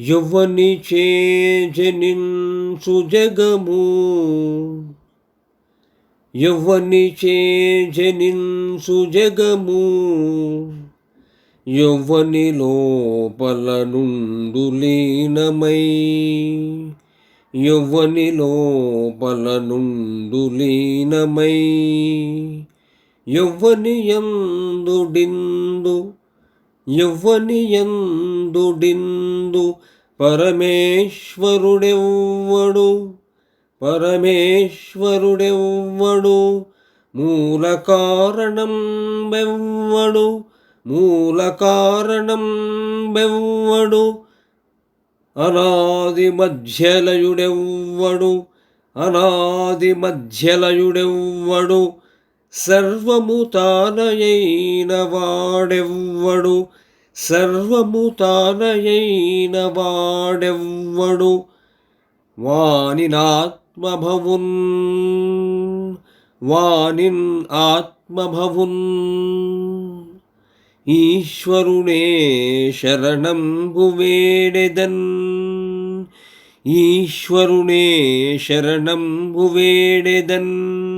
యువని చేజనించు జగము. యవ్వని చేజనించు జగము. యువని లోపల నుండు లీనమై. యవ్వని లోపల నుండు లీనమై. యువని యందుడిందు యవ్వనియందుడిందు పరమేశ్వరుడెవ్వడు? పరమేశ్వరుడెవ్వడు? మూల కారణం బెవ్వడు మూల కారణం బెవ్వడు అనాది మధ్యలయుడెవ్వడు? అనాది మధ్యలయుడెవ్వడు? సర్వము తానయైన వాడెవ్వడు? సర్వము తానయైన వాడెవ్వడు వానినాత్మభవున్ వానిన్ ఆత్మభవున్. ఈశ్వరునే శరణంబు వేడెదన్ ఈశ్వరునే శరణంబు వేడెదన్